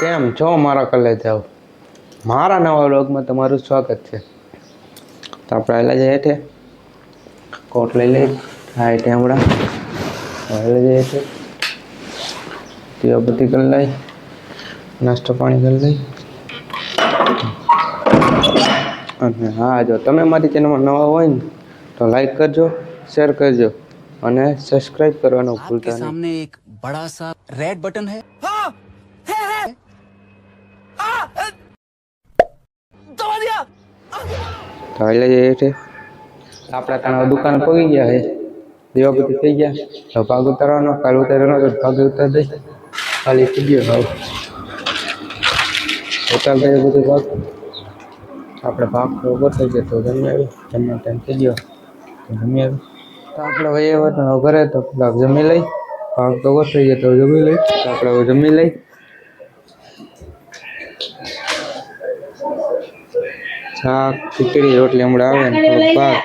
કેમ? છો મારા કલેજાઓ મારા નવા વ્લોગમાં તમારું સ્વાગત છે. તો આપણે પહેલા જઈએ છે કોટ લઈ લઈ હા એટલે હમણાં. પહેલા જઈએ છે પીવાપતિ કરી લઈ. નાસ્તો પાણી કરી લઈ. અને હા જો તમે મારી ચેનલમાં નવા હોય ને તો લાઈક કરજો શેર કરજો અને સબસ્ક્રાઇબ કરવાનું ભૂલતા નહીં. સામે એક બડા સા રેડ બટન હે દવા દિયા તો એટલે જે છે આપણા ત્રણ દુકાન પગી ગયા છે દેવાપતિ થઈ ગયા તો ભાગ ઉતારવાનો કાલ ઉતારવાનો તો ભાગ ઉતાર દઈ ખાલી થઈ ગયો ભાવ ઉતાર દઈએ બધું ભાગ આપણે ભાગ ઉભો થઈ ગયો તો જમી આવ્યો જમવાનો ટાઈમ થઈ ગયો તો જમી આવ્યો તો આપણે વહીવટનો ઘરે તો ભાગ જમી લઈ ભાગ તો ઉભો થઈ ગયો તો જમી લઈ તો આપણે જમી લઈ શાક ખીચડી રોટલી હમણાં આવે ને થોડુંક ભાત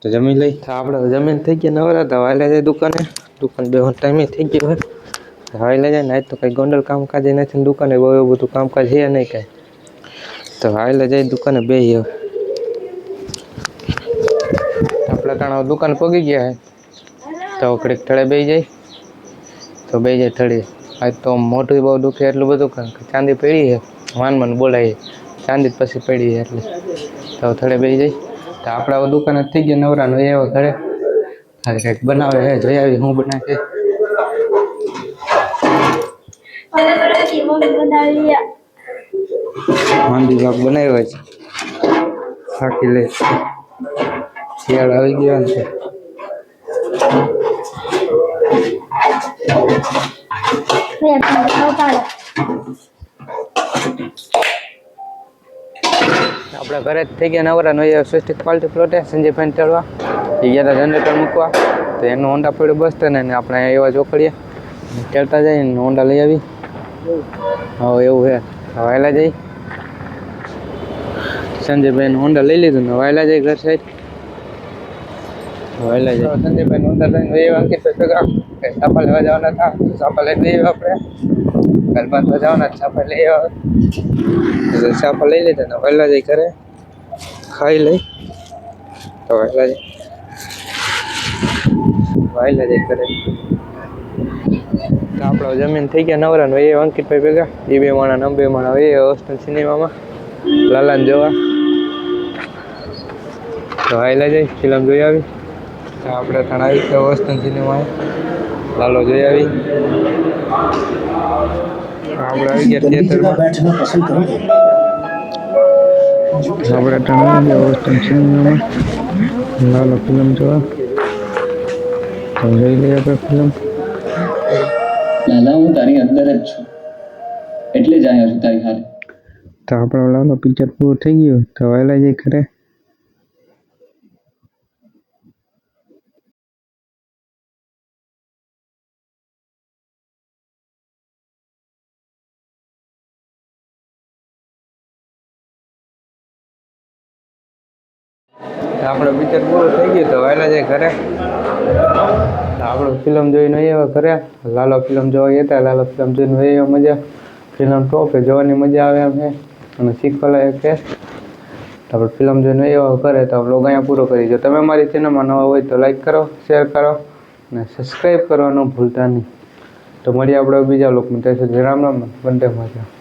તો જમી લઈ. તો આપણે જમીન થઈ ગયા નવરા તો વાયલા જાય દુકાને. દુકાન બે ટાઈમે થઈ ગયો હોય. તો વાયલા જાય ને આજ તો કંઈ ગોંડલ કામકાજ ય નથી ને દુકાને બહુ એવું બધું કામકાજ છે નહીં કાંઈ. તો વાયલા જાય દુકાને બે હવે. આપણે ત્યાં દુકાન પગી ગયા હે તો ઘડીક થળે બે જાય. તો બે જાય થળે આજ તો મોટું બહુ દુખે એટલું બધું કારણ કે ચાંદી પડી છે. માન મન બોલાય ચાંદી જ પછી પડી છે એટલે. તો થળે બેસી જઈ તો આપણા દુકાન જ થઈ ગયા નવરાનો એ ઘરે. હવે કંઈક બનાવે હે જોઈ આવી હું બનાવે માંદી ભાગ બનાવ્યો છે. થાકી લે શિયાળ આવી ગયો ને આપણે ઘરે જ થઈ ગયા નવરા નો સ્વસ્તિક પાલટી પ્લોટે સંજયભાઈ ચડવા. એ ગયા જનરેટર મૂકવા. તો એનું હોન્ડા પડ્યો બસ ને આપણે એવા ચોકડીએ ચડતા જઈએ ને હોન્ડા લઈ આવી. હવે એવું છે વાયલા જઈ સંજયભાઈ હોન્ડા લઈ લીધું ને વાયલા જઈ ઘર સાઈડ વાયલા જઈ સંજયભાઈ હોન્ડા લઈને ભેગા લેવા જવાના હતા? સાપા લઈને લઈ આપણે. કાલ બાંધવા જવાના સાપા લઈ આવ્યા એટલે લઈ લીધા વહેલા જઈ ઘરે ખાઈ લઈ. તો વહેલા જઈ વહેલા જઈ ઘરે આપણો જમીન થઈ ગયા નવરા એ અંકિતભાઈ ભેગા. એ બે માણા નંબે માણા. એ હોસ્ટેલ સિનેમામાં. લાલાને જોવા. તો વહેલા જઈ ફિલ્મ જોઈ આવી. આપણે થણાવી છે વસ્તુજીની વાય લાલો જોઈ આવી. આપણે આવી ગયા થિયેટરમાં. આપણે ટણાવી ગયા વસ્તુજીની લાલો ફિલ્મ જોવા. તો જોઈ લઈએ આપણે ફિલ્મ લાલા હું તારી અંદર જ છું. એટલે જ આવ્યો છું તારી હારે. તો આપણે લાલો પિક્ચર પૂરું થઈ ગયું. તો વહેલા જઈ ખરે આપણો પિક્ચર પૂરું થઈ ગયું તો વહેલા જાય ઘરે. આપણો ફિલ્મ જોઈને આવ્યા ઘરે. લાલો ફિલ્મ જોવા હતા, લાલો ફિલ્મ જોઈને આવ્યા મજા. ફિલ્મ ટોપ જોવાની મજા આવે એમ છે. અને શીખવાલા એક છે. આપણે ફિલ્મ જોઈને આવ્યા ઘરે તો વ્લોગ અહીંયા પૂરો કરી જો તમે મારી ચેનલમાં નવા હોય તો લાઈક કરો શેર કરો અને સબસ્ક્રાઈબ કરવાનું ભૂલતા નહીં. તો મળીએ આપણે બીજા લોકમાં ત્યાં રામ રામ, વંદે માતરમ.